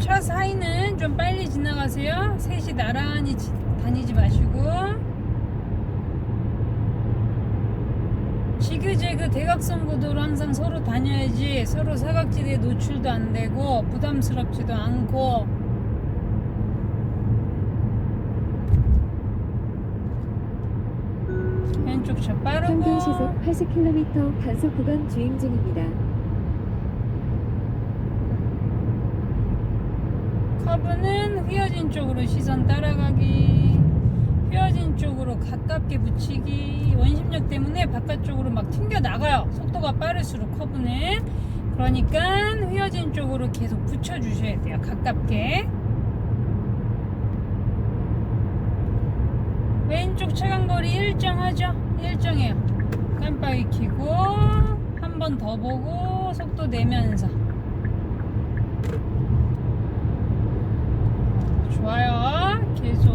차 사이는 좀 빨리 지나가세요. 셋이 나란히 지- 다니지 마시고. 지그재그 대각선 구도로 항상 서로 다녀야지 서로 사각지대에 노출도 안 되고 부담스럽지도 않고 왼쪽 차 빠르고 평균 시속 80km 단속 구간 주행 중입니다. 커브는 휘어진 쪽으로 시선 따라가기 휘어진 쪽으로 가깝게 붙이기 원심력 때문에 바깥쪽으로 막 튕겨 나가요. 속도가 빠를수록 커브는. 그러니까 휘어진 쪽으로 계속 붙여 주셔야 돼요. 가깝게. 왼쪽 차간거리 일정하죠? 일정해요. 깜빡이 켜고 한 번 더 보고 속도 내면서 좋아요. 계속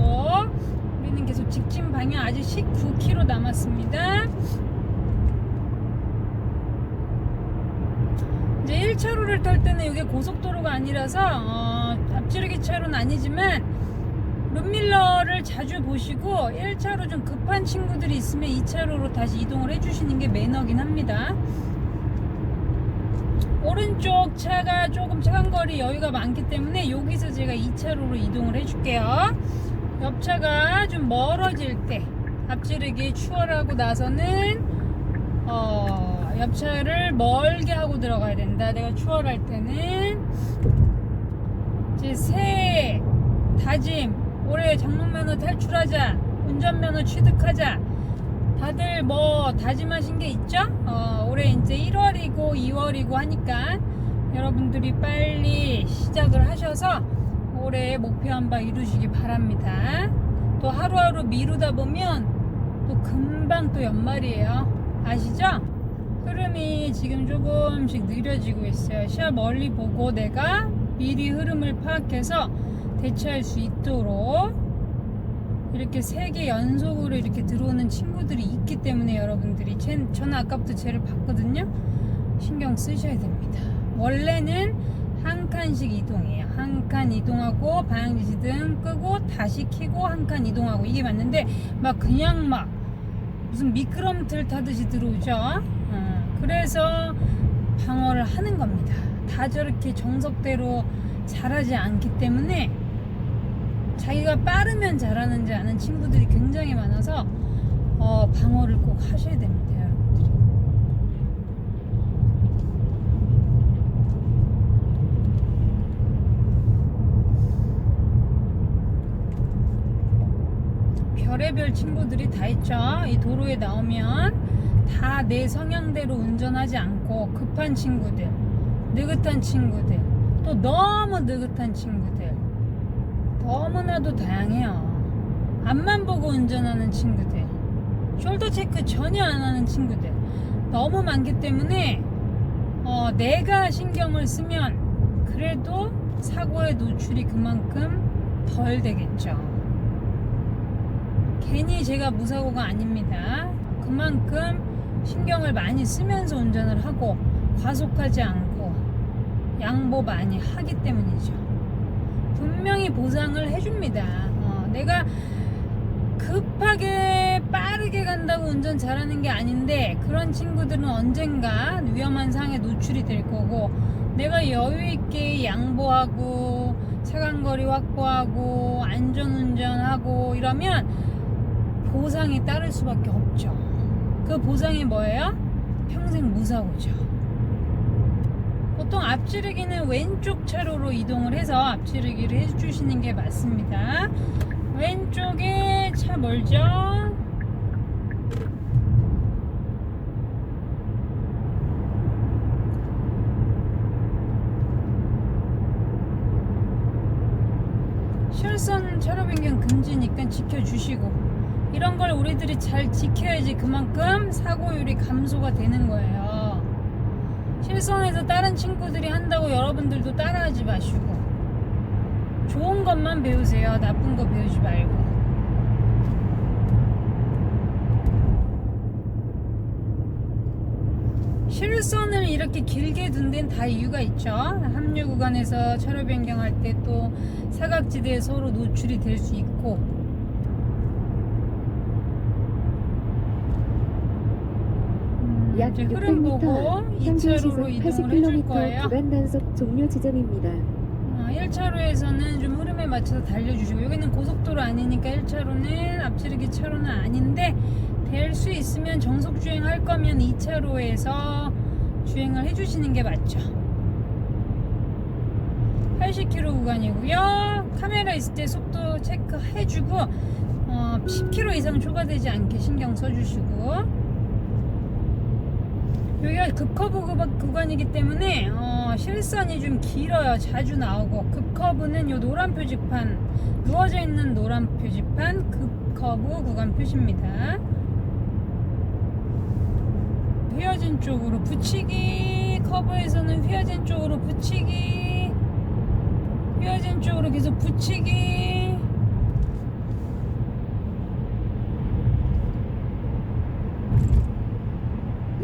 우리는 계속 직진 방향 아직 19km 남았습니다. 이제 1차로를 탈 때는 이게 고속도로가 아니라서 어, 앞지르기 차로는 아니지만 룸밀러를 자주 보시고 1차로 좀 급한 친구들이 있으면 2차로로 다시 이동을 해주시는 게 매너긴 합니다. 오른쪽 차가 조금 차간 거리 여유가 많기 때문에 여기서 제가 2차로로 이동을 해줄게요. 옆차가 좀 멀어질 때 앞지르기 추월하고 나서는 어, 옆차를 멀게 하고 들어가야 된다. 내가 추월할 때는 이제 새해 다짐 올해 장롱면허 탈출하자 운전면허 취득하자 다들 뭐 다짐하신 게 있죠? 어, 올해 이제 1월이고 2월이고 하니까 여러분들이 빨리 시작을 하셔서 올해 목표 한 바 이루시기 바랍니다. 또 하루하루 미루다 보면 또 금방 또 연말이에요. 아시죠? 흐름이 지금 조금씩 느려지고 있어요. 시야 멀리 보고 내가 미리 흐름을 파악해서 대처할 수 있도록 이렇게 세 개 연속으로 이렇게 들어오는 친구들이 있기 때문에 여러분들이 쟤- 저는 아까부터 쟤를 봤거든요. 신경 쓰셔야 됩니다. 원래는 한 칸씩 이동해요. 한 칸 이동하고 방향지시 등 끄고 다시 켜고 한 칸 이동하고 이게 맞는데 막 그냥 막 무슨 미끄럼틀 타듯이 들어오죠. 어, 그래서 방어를 하는 겁니다. 다 저렇게 정석대로 잘하지 않기 때문에 자기가 빠르면 잘하는지 아는 친구들이 굉장히 많아서 어, 방어를 꼭 하셔야 됩니다. 별의별 친구들이 다 있죠. 이 도로에 나오면 다 내 성향대로 운전하지 않고 급한 친구들, 느긋한 친구들, 또 너무 느긋한 친구들. 너무나도 다양해요. 앞만 보고 운전하는 친구들, 숄더 체크 전혀 안 하는 친구들 너무 많기 때문에 어, 내가 신경을 쓰면 그래도 사고의 노출이 그만큼 덜 되겠죠. 괜히 제가 무사고가 아닙니다. 그만큼 신경을 많이 쓰면서 운전을 하고 과속하지 않고 양보 많이 하기 때문이죠. 분명히 보상을 해줍니다. 어, 내가 급하게 빠르게 간다고 운전 잘하는 게 아닌데 그런 친구들은 언젠가 위험한 상황에 노출이 될 거고 내가 여유 있게 양보하고 차간 거리 확보하고 안전 운전하고 이러면 보상이 따를 수밖에 없죠. 그 보상이 뭐예요? 평생 무사고죠. 보통 앞지르기는 왼쪽 차로로 이동을 해서 앞지르기를 해주시는 게 맞습니다. 왼쪽에 차 멀죠? 실선 차로 변경 금지니까 지켜주시고 이런 걸 우리들이 잘 지켜야지 그만큼 사고율이 감소가 되는 거예요. 실선에서 다른 친구들이 한다고 여러분들도 따라하지 마시고 좋은 것만 배우세요. 나쁜 거 배우지 말고. 실선을 이렇게 길게 둔 데는 다 이유가 있죠. 합류구 구간에서 차로 변경할 때 또 사각지대에 서로 노출이 될 수 있고 약 흐름 보고 600m 평균 2차로로 시속 이동을 해줄 80km 거예요. 구간 단속 종료 지점입니다. 어, 1차로에서는 좀 흐름에 맞춰서 달려주시고 여기는 고속도로 아니니까 1차로는 앞지르기 차로는 아닌데 될 수 있으면 정속 주행할 거면 2차로에서 주행을 해주시는 게 맞죠 80km 구간이고요 카메라 있을 때 속도 체크해주고 어, 10km 이상 초과되지 않게 신경 써주시고 여기가 급커브 구간- 구간이기 때문에 어, 실선이 좀 길어요. 자주 나오고 급커브는 요 노란 표지판 누워져 있는 노란 표지판 급커브 구간 표시입니다. 휘어진 쪽으로 붙이기 커브에서는 휘어진 쪽으로 붙이기 휘어진 쪽으로 계속 붙이기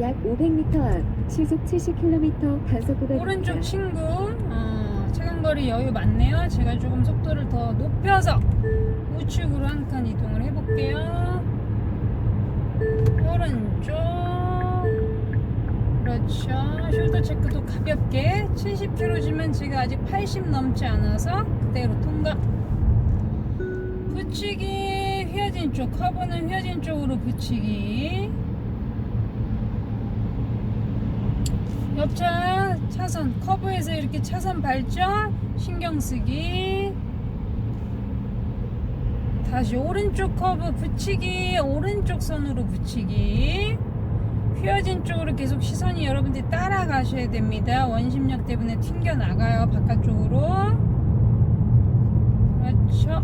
약 500m 앞 시속 70km 단속 구간입니다. 오른쪽 친구 어, 차간거리 여유 많네요. 제가 조금 속도를 더 높여서 우측으로 한 칸 이동을 해볼게요. 오른쪽. 그렇죠. 숄더 체크도 가볍게 70km지만 제가 아직 80 넘지 않아서 그대로 통과. 붙이기 휘어진 쪽 커브는 휘어진 쪽으로 붙이기 옆차 차선 커브에서 이렇게 차선 발전 신경 쓰기. 다시 오른쪽 커브 붙이기 오른쪽 선으로 붙이기. 휘어진 쪽으로 계속 시선이 여러분들이 따라가셔야 됩니다. 원심력 때문에 튕겨 나가요 바깥쪽으로. 그렇죠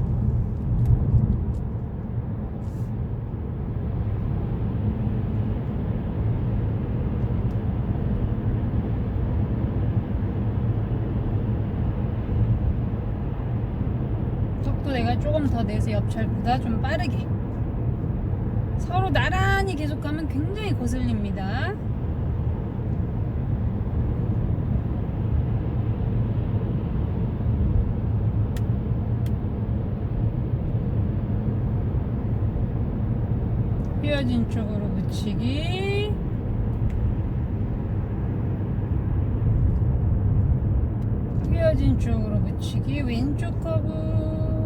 속도 내가 조금 더 내서 옆철보다 좀 빠르게. 서로 나란히 계속 가면 굉장히 거슬립니다. 휘어진 쪽으로 붙이기. 휘어진 쪽으로 붙이기. 왼쪽 커브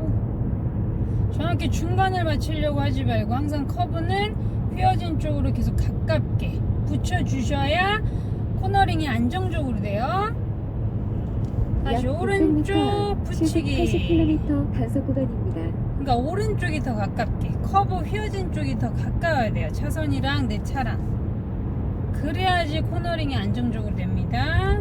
정확히 중간을 맞추려고 하지 말고 항상 커브는 휘어진 쪽으로 계속 가깝게 붙여주셔야 코너링이 안정적으로 돼요. 다시 약 600m 오른쪽 붙이기. 80km 단속 구간입니다. 그러니까 오른쪽이 더 가깝게 커브 휘어진 쪽이 더 가까워야 돼요. 차선이랑 내 차랑. 그래야지 코너링이 안정적으로 됩니다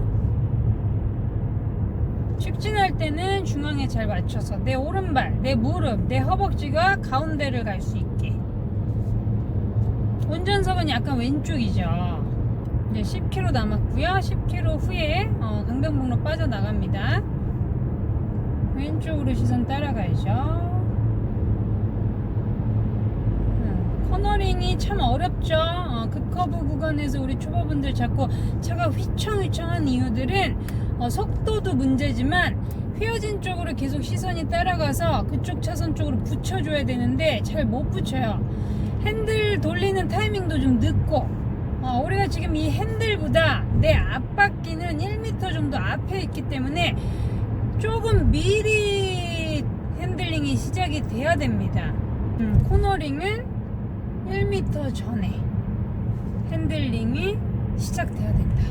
직진할 때는 중앙에 잘 맞춰서 내 오른발, 내 무릎, 내 허벅지가 가운데를 갈 수 있게. 운전석은 약간 왼쪽이죠. 이제 10km 남았고요. 10km 후에 어, 강변북로 빠져나갑니다. 왼쪽으로 시선 따라가야죠 음, 코너링이 참 어렵죠. 어, 급커브 구간에서 우리 초보분들 자꾸 차가 휘청휘청한 이유들은 어, 속도도 문제지만 휘어진 쪽으로 계속 시선이 따라가서 그쪽 차선 쪽으로 붙여줘야 되는데 잘 못 붙여요. 핸들 돌리는 타이밍도 좀 늦고 어, 우리가 지금 이 핸들보다 내 앞바퀴는 1m 정도 앞에 있기 때문에 조금 미리 핸들링이 시작이 돼야 됩니다. 음, 코너링은 1m 전에 핸들링이 시작돼야 된다.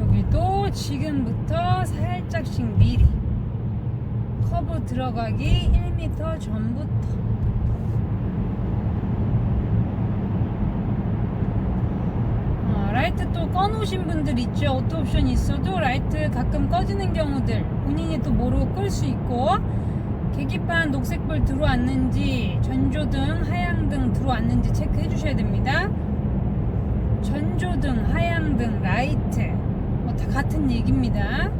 여기도 지금부터 살짝씩 미리 커브 들어가기 1m 전부터 어, 라이트 또 꺼놓으신 분들 있죠. 오토 옵션 있어도 라이트 가끔 꺼지는 경우들 본인이 또 모르고 끌 수 있고 계기판 녹색불 들어왔는지 전조등 하향등 들어왔는지 체크해 주셔야 됩니다. 전조등 하향등 라이트 뭐 다 같은 얘기입니다.